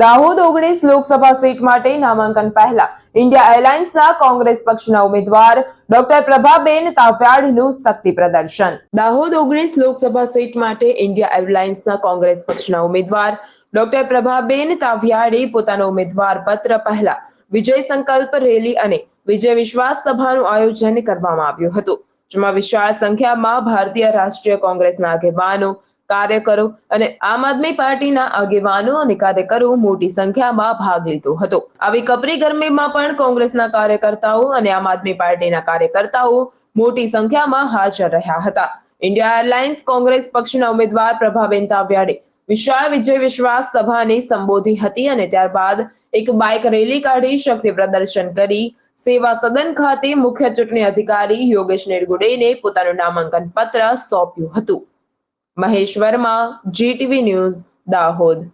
દાહોદ ઓગણીસ લોકસભા સીટ માટે નામાંકન પહેલા ઇન્ડિયા એરલાઇન્સના કોંગ્રેસ પક્ષના ઉમેદવાર ડોક્ટર પ્રભાબેન તાવ્યાડનું શક્તિ પ્રદર્શન. દાહોદ ઓગણીસ લોકસભા સીટ માટે ઇન્ડિયા એરલાઇન્સના કોંગ્રેસ પક્ષના ઉમેદવાર ડોક્ટર પ્રભાબેન તાવ્યાડે પોતાનો ઉમેદવાર પત્ર પહેલા વિજય સંકલ્પ રેલી અને વિજય વિશ્વાસ સભાનું આયોજન કરવામાં આવ્યું હતું. જેમાં વિશાળ સંખ્યામાં ભારતીય રાષ્ટ્રીય કોંગ્રેસના આગેવાનો, કાર્યકરો અને આમ આદમી પાર્ટીના આગેવાનો અને કાર્યકરો મોટી સંખ્યામાં ભાગ લીધો હતો. આવી કપરી ગરમીમાં પણ કોંગ્રેસના કાર્યકર્તાઓ અને આમ આદમી પાર્ટીના કાર્યકર્તાઓ મોટી સંખ્યામાં હાજર રહ્યા હતા. ઇન્ડિયા એરલાઇન્સ કોંગ્રેસ પક્ષના ઉમેદવાર પ્રભાબેન તાવ્યાડે વિશાળ વિજય વિશ્વાસ સભાને સંબોધી હતી અને ત્યારબાદ એક બાઇક રેલી કાઢી શક્તિ પ્રદર્શન કરી. સેવા સદન ખાતે મુખ્ય ચૂંટણી અધિકારી યોગેશ નિરગુડેને પોતાનું નામાંકન પત્ર સોંપ્યું હતું. Mahesh Varma, GTV news Dahod.